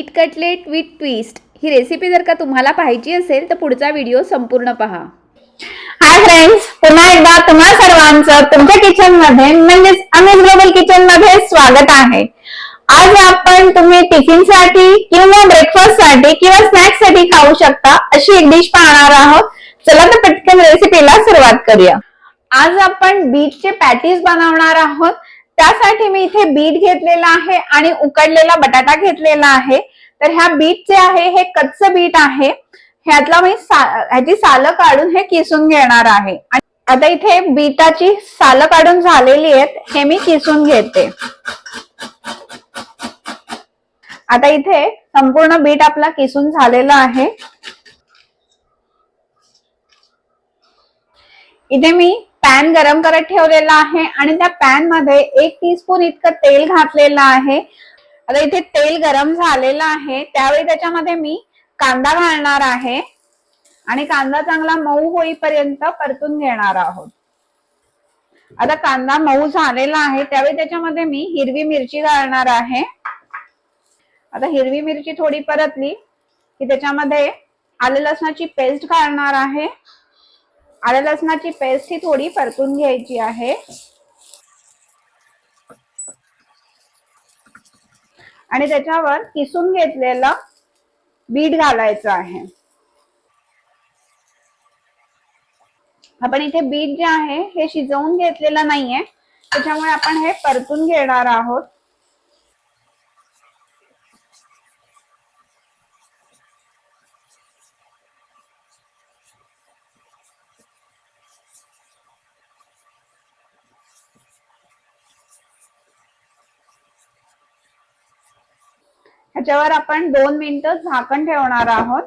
Bit cutlet with twist ही recipe जर का तुम्हाला पाहायची असेल तर पुढचा व्हिडिओ संपूर्ण पहा. हाय फ्रेंड्स पुन्हा एकदा तुम्हा सर्वांचं तुमच्या किचनमध्ये म्हणजेच अमित ग्लोबल किचनमध्ये स्वागत आहे. आज आपण तुम्ही टिफिनसाठी किंवा ब्रेकफास्टसाठी किंवा स्नॅक्ससाठी खाऊ शकता अशी एक डिश पाहणार आहोत. चला तर पटकन रेसिपीला सुरुवात करूया. आज आपण बीटचे पॅटीस बनवणार आहोत. त्यासाठी मी इथे बीट घेतलेला आहे आणि उकडलेला बटाटा घेतलेला आहे. तर ह्या बीट जे आहे हे कच्चं बीट आहे. ह्यातला मी सा- ह्याची सालं काढून हे किसून घेणार आहे. आणि आता इथे बीटाची सालं काढून झालेली आहेत हे मी किसून घेते. आता इथे संपूर्ण बीट आपला किसून झालेला आहे. इथे मी पॅन गरम करत ठेवलेला आहे आणि त्या पॅनमध्ये एक टीस्पून इतकं तेल घातलेलं आहे. आता इथे तेल गरम झालेलं आहे. त्यावेळी त्याच्यामध्ये मी कांदा घालणार आहे. आणि कांदा चांगला मऊ होईपर्यंत परतून घेणार आहोत. आता कांदा मऊ झालेला आहे. त्यावेळी त्याच्यामध्ये मी हिरवी मिरची घालणार आहे. आता हिरवी मिरची थोडी परतली की त्याच्यामध्ये आले लसणाची पेस्ट घालणार आहे. आलं लसणाची पेस्ट ही थोडी परतून घ्यायची आहे. आणि त्याच्यावर किसून घेतलेलं बीट घालायचं आहे. आपण इथे बीट जे आहे हे शिजवून घेतलेलं नाहीये. त्याच्यामुळे आपण हे परतून घेणार आहोत. ह्याच्यावर आपण दोन मिनिटं झाकण ठेवणार आहोत.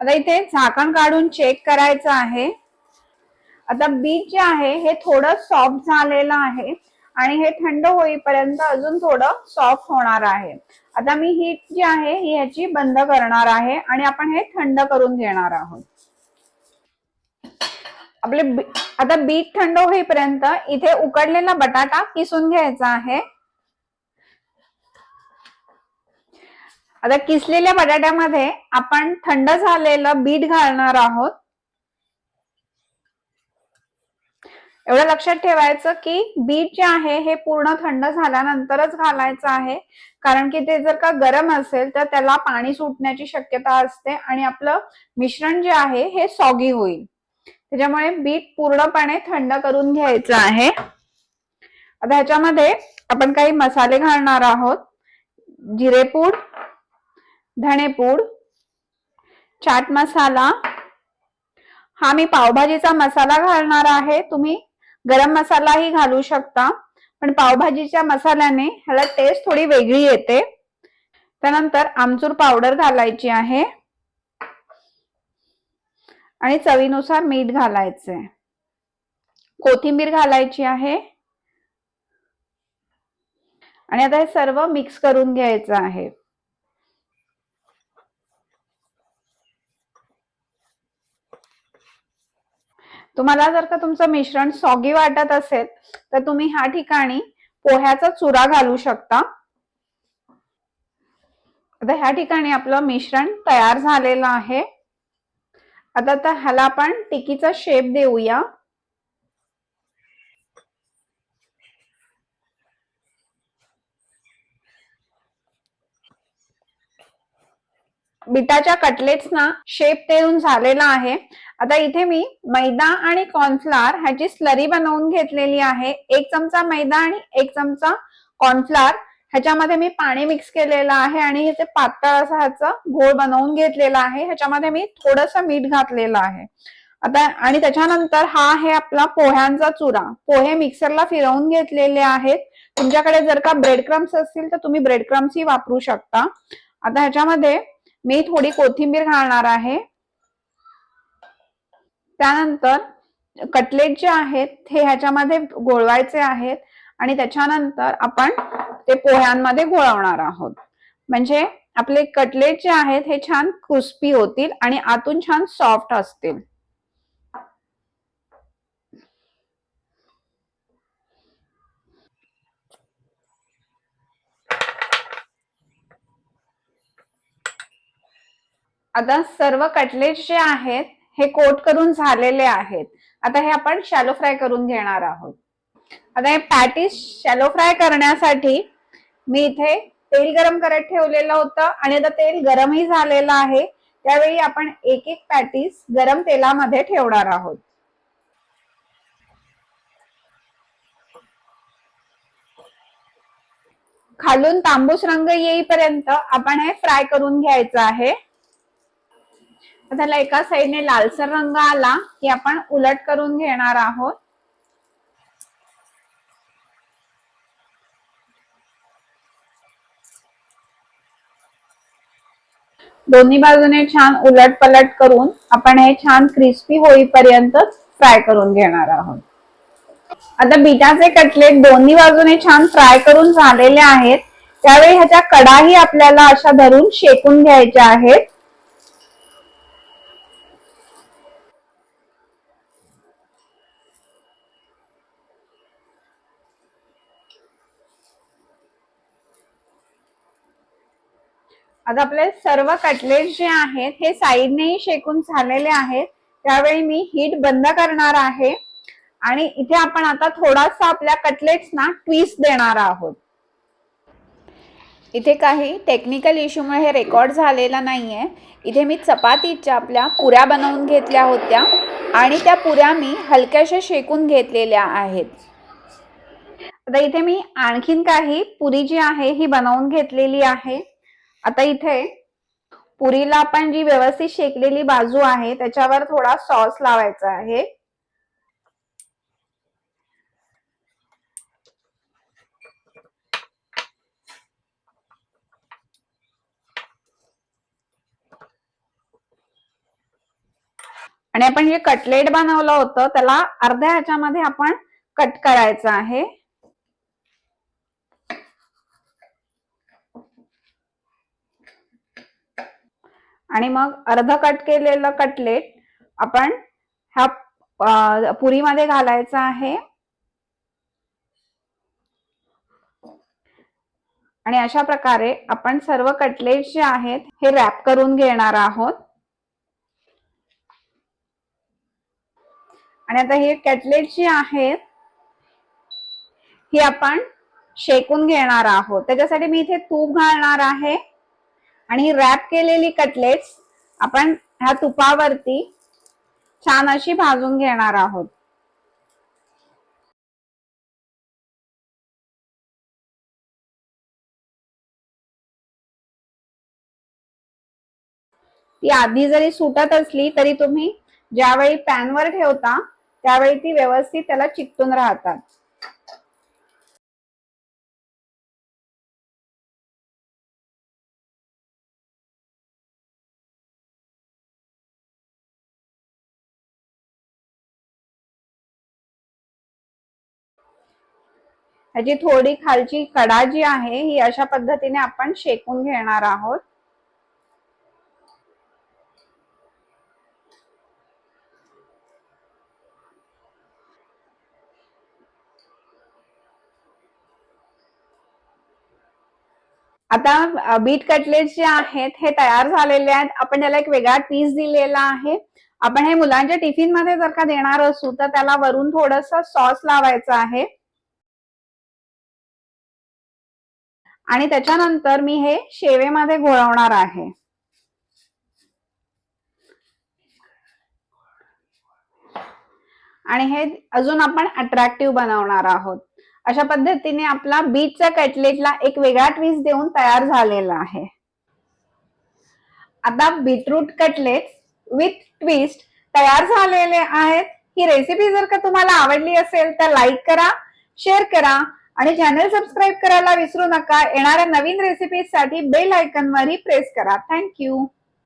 आता इथे झाकण काढून चेक करायचं आहे. आता बीट जे आहे हे थोडं सॉफ्ट झालेलं आहे आणि हे थंड होईपर्यंत अजून थोडं सॉफ्ट होणार आहे. आता मी हीट जी आहे ही ह्याची बंद करणार आहे आणि आपण हे थंड करून घेणार आहोत. आपले आता बीट थंड होईपर्यंत इथे उकडलेला बटाटा किसून घ्यायचा आहे. आता किसलेल्या बटाट्यामध्ये आपण थंड झालेलं बीट घालणार आहोत. एवढं लक्षात ठेवायचं की बीट जे आहे हे पूर्ण थंड झाल्यानंतरच घालायचं आहे. कारण की ते जर का गरम असेल तर त्याला पाणी सुटण्याची शक्यता असते आणि आपलं मिश्रण जे आहे हे सॉगी होईल. त्याच्यामुळे बीट पूर्णपणे थंड करून घ्यायचं आहे. आता ह्याच्यामध्ये आपण काही मसाले घालणार आहोत. जिरेपूड धणेपूड चाट मसाला. हा मी पावभाजीचा मसाला घालणार आहे. तुम्ही गरम मसालाही घालू शकता. पण पावभाजीच्या मसाल्याने ह्याला टेस्ट थोडी वेगळी येते. त्यानंतर आमचूर पावडर घालायची आहे. आणि चवीनुसार मीठ घालायचंय कोथिंबीर घालायची आहे. आणि आता हे सर्व मिक्स करून घ्यायचं आहे. तुम्हाला जर का तुमचं मिश्रण सॉगी वाटत असेल तर तुम्ही ह्या ठिकाणी पोह्याचा चुरा घालू शकता. आता ह्या ठिकाणी आपलं मिश्रण तयार झालेलं आहे. आता तर ह्याला आपण टिकीचा शेप देऊया. बिटाच्या कटलेट्सना शेप देऊन झालेला आहे. आता इथे मी मैदा आणि कॉर्नफ्लावर ह्याची स्लरी बनवून घेतलेली आहे. एक चमचा मैदा आणि एक चमचा कॉर्नफ्लावर ह्याच्यामध्ये मी पाणी मिक्स केलेलं आहे आणि ते पातळ असं ह्याचं घोळ बनवून घेतलेला आहे ह्याच्यामध्ये मी थोडस मीठ घातलेलं आहे. आता आणि त्याच्यानंतर हा आहे आपला पोह्यांचा चुरा. पोहे मिक्सरला फिरवून घेतलेले आहेत. तुमच्याकडे जर का ब्रेड क्रम्स असतील तर तुम्ही ब्रेड क्रम्स ही वापरू शकता. आता ह्याच्यामध्ये मी थोडी कोथिंबीर घालणार आहे. त्यानंतर कटलेट जे आहेत हे ह्याच्यामध्ये गोळवायचे आहेत. आणि त्याच्यानंतर आपण ते पोह्यांमध्ये गोळवणार आहोत. म्हणजे आपले कटलेट जे आहेत हे छान क्रिस्पी होतील आणि आतून छान सॉफ्ट असतील. आता सर्व कटलेट जे आहेत हे कोट करून झालेले आहेत. आता हे आपण शॅलो फ्राय करून घेणार आहोत. आता हे पॅटीस शॅलो फ्राय करण्यासाठी मी इथे तेल गरम करत ठेवलेलं होतं आणि आता तेल गरमही झालेलं आहे. त्यावेळी आपण एक एक पॅटीस गरम तेलामध्ये ठेवणार आहोत. खालून तांबूस रंग येईपर्यंत आपण हे फ्राय करून घ्यायचं आहे. त्याला एका साईडने लालसर रंग आला की आपण उलट करून घेणार आहोत. दोन्ही बाजूने छान उलट पलट करून आपण हे छान क्रिस्पी होईपर्यंत फ्राय करून घेणार आहोत. आता बिटाचे कटलेट दोन्ही बाजूने छान फ्राय करून झालेले आहेत. त्यावेळी ह्याच्या कडाही आपल्याला अशा धरून शेकून घ्यायच्या आहेत. आता आपले सर्व कटलेट जे आहेत हे साईडनेही शेकून झालेले आहेत. त्यावेळी मी हीट बंद करणार आहे. आणि इथे आपण आता थोडासा आपल्या कटलेट्सना ट्विस्ट देणार आहोत. इथे काही टेक्निकल इश्यूमुळे हे रेकॉर्ड झालेला नाही आहे इथे मी चपातीच्या आपल्या पुऱ्या बनवून घेतल्या होत्या आणि त्या पुऱ्या मी हलक्याशा शेकून घेतलेल्या आहेत. आता इथे मी आणखीन काही पुरी जी आहे ही बनवून घेतलेली आहे. आता इथे पुरीला आपण जी व्यवस्थित शेकलेली बाजू आहे त्याच्यावर थोडा सॉस लावायचा आहे. आणि आपण जे कटलेट बनवलं होतं त्याला अर्ध्या ह्याच्यामध्ये आपण कट करायचं आहे. आणि मग अर्ध कट केलेलं कटलेट आपण ह्या पुरीमध्ये घालायचं आहे. आणि अशा प्रकारे आपण सर्व कटलेट जे आहेत हे रॅप करून घेणार आहोत. आणि आता हे कटलेट जी आहेत ही आपण शेकून घेणार आहोत. त्याच्यासाठी मी इथे तूप घालणार आहे. आणि रॅप केलेली कटलेट्स आपण ह्या तुपावरती छान अशी भाजून घेणार आहोत. ती आधी जरी सुटत असली तरी तुम्ही ज्यावेळी पॅनवर ठेवता त्यावेळी ती व्यवस्थित त्याला चिकटून राहतात. ह्याची थोडी खालची कडा जी आहे ही अशा पद्धतीने आपण शेकून घेणार आहोत. आता बीट कटलेट जे आहेत हे तयार झालेले आहेत. आपण त्याला एक वेगळा पीस दिलेला आहे. आपण हे मुलांच्या टिफिनमध्ये जर का देणार असू तर त्याला वरून थोडस सॉस लावायचं आहे. आणि त्याच्यानंतर मी हे शेवेमध्ये घोळवणार आहे. आणि हे अजून आपण अट्रॅक्टिव्ह बनवणार आहोत. अशा पद्धतीने आपला बीटच्या कटलेटला एक वेगळा ट्विस्ट देऊन तयार झालेला आहे. आता बीटरूट कटलेट विथ ट्विस्ट तयार झालेले आहेत. ही रेसिपी जर का तुम्हाला आवडली असेल तर लाईक करा शेअर करा आणि चॅनल सबस्क्राईब करायला विसरू नका. येणाऱ्या नवीन रेसिपीजसाठी बेल आयकॉनवरही प्रेस करा. Thank you